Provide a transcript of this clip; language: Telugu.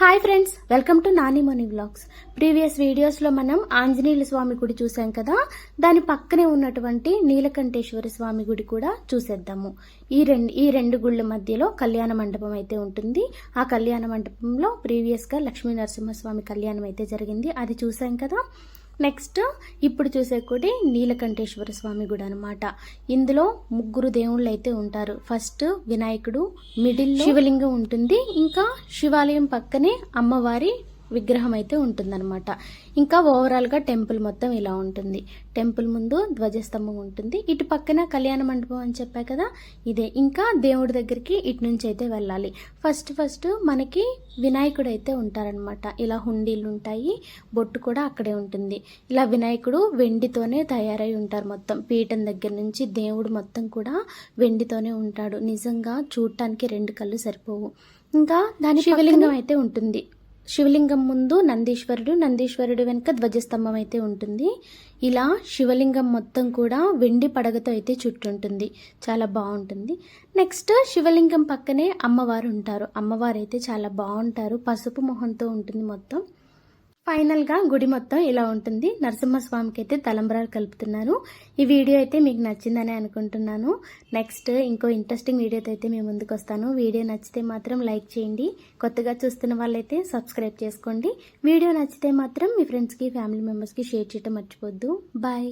Hi friends welcome to Nani money blogs previous వీడియోస్లో మనం ఆంజనేయుల స్వామి గుడి చూసాం కదా? దాని పక్కనే ఉన్నటువంటి నీలకంఠేశ్వర స్వామి గుడి కూడా చూసేద్దాము. ఈ రెండు ఈ రెండు గుళ్ళ మధ్యలో కళ్యాణ మండపం అయితే ఉంటుంది. ఆ కళ్యాణ మండపంలో ప్రీవియస్గా లక్ష్మీ నరసింహస్వామి కళ్యాణం అయితే జరిగింది. అది చూసాం కదా? నెక్స్ట్ ఇప్పుడు చూసే గుడి నీలకంఠేశ్వర స్వామి గుడి అనమాట ఇందులో ముగ్గురు దేవుళ్ళు అయితే ఉంటారు. ఫస్ట్ వినాయకుడు మిడిల్ శివలింగం ఉంటుంది. ఇంకా శివాలయం పక్కనే అమ్మవారి విగ్రహం అయితే ఉంటుందన్నమాట. ఇంకా ఓవరాల్గా టెంపుల్ మొత్తం ఇలా ఉంటుంది. టెంపుల్ ముందు ధ్వజస్తంభం ఉంటుంది. ఇటు పక్కన కళ్యాణ మండపం అని చెప్పా కదా ఇదే. ఇంకా దేవుడి దగ్గరికి ఇటు నుంచి అయితే వెళ్ళాలి. ఫస్ట్ ఫస్ట్ మనకి వినాయకుడు అయితే ఉంటారనమాట ఇలా హుండీలు ఉంటాయి బొట్టు కూడా అక్కడే ఉంటుంది. ఇలా వినాయకుడు వెండితోనే తయారై ఉంటారు మొత్తం. పీఠం దగ్గర నుంచి దేవుడు మొత్తం కూడా వెండితోనే ఉంటాడు. నిజంగా చూడటానికి రెండు కళ్ళు సరిపోవు. ఇంకా దాని శివలింగం అయితే ఉంటుంది. శివలింగం ముందు నందీశ్వరుడు నందీశ్వరుడు వెనుక ధ్వజస్తంభం అయితే ఉంటుంది. ఇలా శివలింగం మొత్తం కూడా వెండి పడగతో అయితే చుట్టుంటుంది. చాలా బాగుంటుంది. నెక్స్ట్ శివలింగం పక్కనే అమ్మవారు ఉంటారు. అమ్మవారు అయితే చాలా బాగుంటారు. పసుపు మొహంతో ఉంటుంది మొత్తం. ఫైనల్గా గుడి మొత్తం ఇలా ఉంటుంది. నరసింహస్వామికి అయితే తలంబరాలు కలుపుతున్నాను ఈ వీడియో అయితే మీకు నచ్చిందని అనుకుంటున్నాను. నెక్స్ట్ ఇంకో ఇంట్రెస్టింగ్ వీడియోతో అయితే మేము ముందుకు వస్తాను. వీడియో నచ్చితే మాత్రం లైక్ చేయండి. కొత్తగా చూస్తున్న వాళ్ళైతే సబ్స్క్రైబ్ చేసుకోండి. వీడియో నచ్చితే మాత్రం మీ ఫ్రెండ్స్కి ఫ్యామిలీ మెంబర్స్కి షేర్ చేయటం మర్చిపోద్దు. బాయ్